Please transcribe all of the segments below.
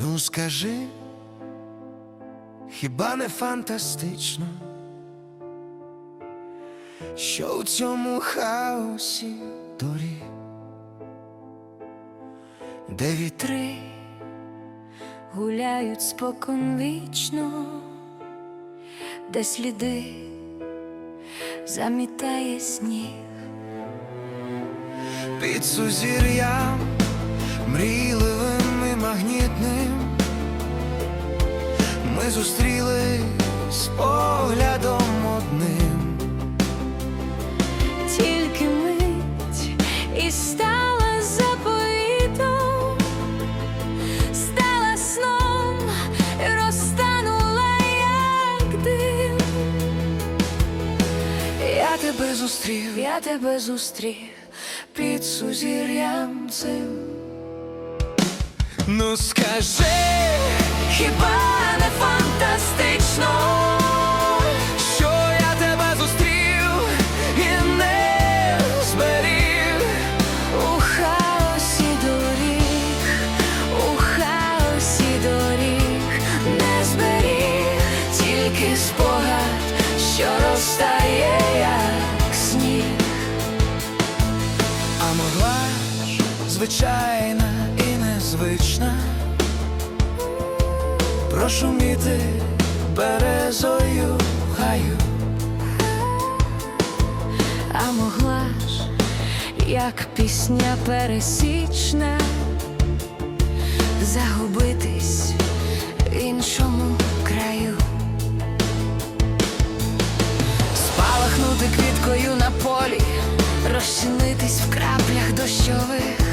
Ну скажи, хіба не фантастично, що у цьому хаосі доріг, де вітри гуляють споконвічно, де сліди замітає сніг. під сузір'ям, мрійливим і магнітним, ми зустрілись поглядом одним. Тільки мить і стала заповітом, стала сном, і розтанула, як дим. Я тебе зустрів, Я тебе зустрів під сузір'ям цим. Ну скажи, хіба звичайна і незвична прошуміти березою в гаю. А могла ж, як пісня пересічна, загубитись в іншому краю. Спалахнути квіткою на полі, розчинитись в краплях дощових,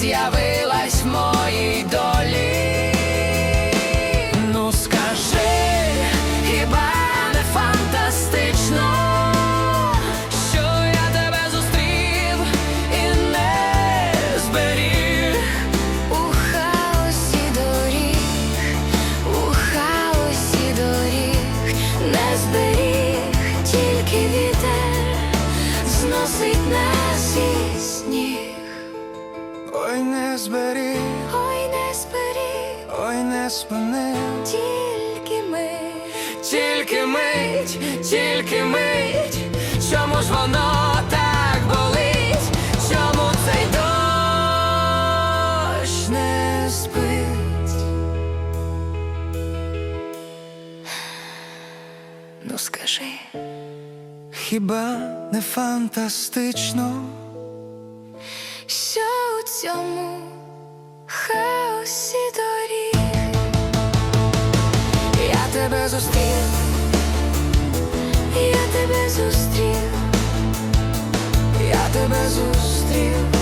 з'явилась в моїй долі. Ну скажи, Хіба не фантастично, що я тебе зустрів і не зберіг. у хаосі доріг, у хаосі доріг не зберіг, тільки вітер зносить нас і сніг. Ой, не зберіг, Ой, не зберіг, ой, не спинив. тільки ми, Тільки мить, тільки мить, чому ж воно так болить? Чому цей дощ не спить? ну скажи. Хіба не фантастично? Що у цьому хаосі доріг? Я тебе зустрів, я тебе зустрів, Я тебе зустрів